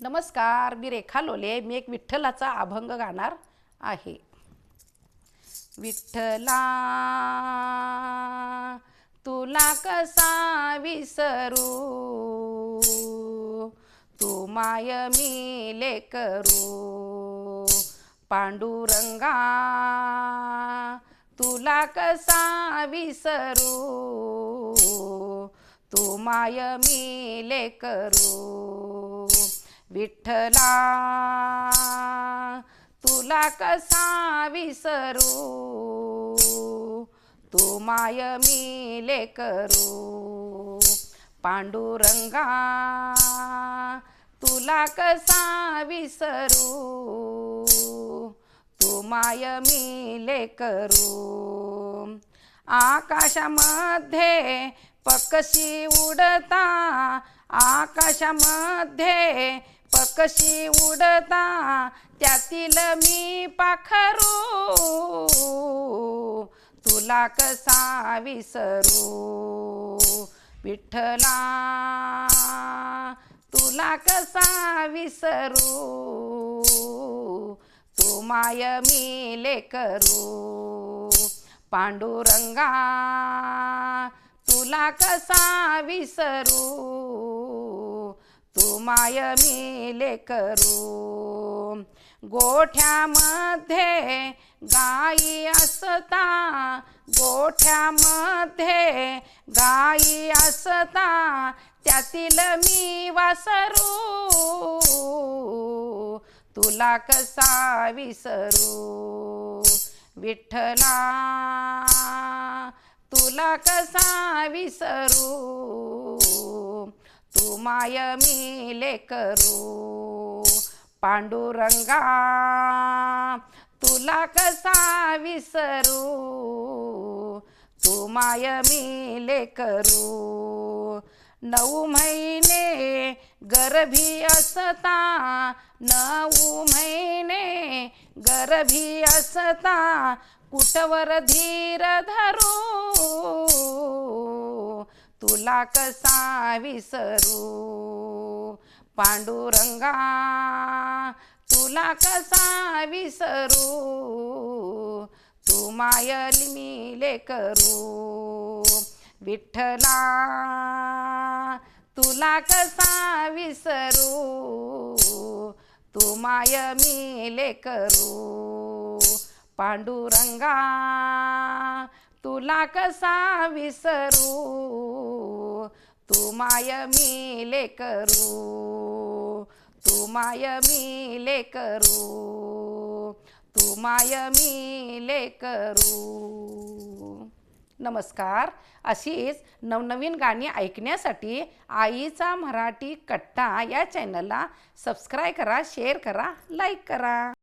नमस्कार मी रेखा लोले. मी एक विठ्ठलाचा अभंग गाणार आहे. विठ्ठला तुला कसा विसरू? तू माय मी लेकरू पांडुरंगा तुला कसा विसरू? तू माय मी लेकरू विठ्ठला तुला कसा विसरू? तू माय मी लेकरू पांडुरंगा तुला कसा विसरू? तू माय मी लेकरू आकाशामध्ये पक्षी उडता आकाशामध्ये पक्षी उडता त्यातील मी पाखरू. तुला कसा विसरू? विठ्ठला तुला कसा विसरू? तू माय मी लेकरू. पांडुरंगा तुला कसा विसरू? तू माय मी लेकरू. गोठ्यामध्ये गाई असता गोठ्यामध्ये गाई असता त्यातील मी वासरू. तुला कसा विसरू? विठ्ठला तुला कसा विसरू? तू माय मी लेकरू पांडुरंगा तुला कसा विसरू तू माय मी लेकरू नऊ महिने गर्भी असता नऊ महिने गर्भी असता कुठवर धीर धरू तुला कसा विसरू? पांडुरंगा तुला कसा विसरू? तू मायली मी लेकरू. विठ्ठला तुला कसा विसरू? तू माय मी लेकरू. पांडुरंगा तुला कसा विसरू? तू माय मी लेकरू तू माय मी लेकरू तू माय मी लेकरू नमस्कार. अशीच नवनवीन गाणी ऐकण्यासाठी आईचा मराठी कट्टा या चॅनलला सबस्क्राईब करा शेअर करा लाईक करा.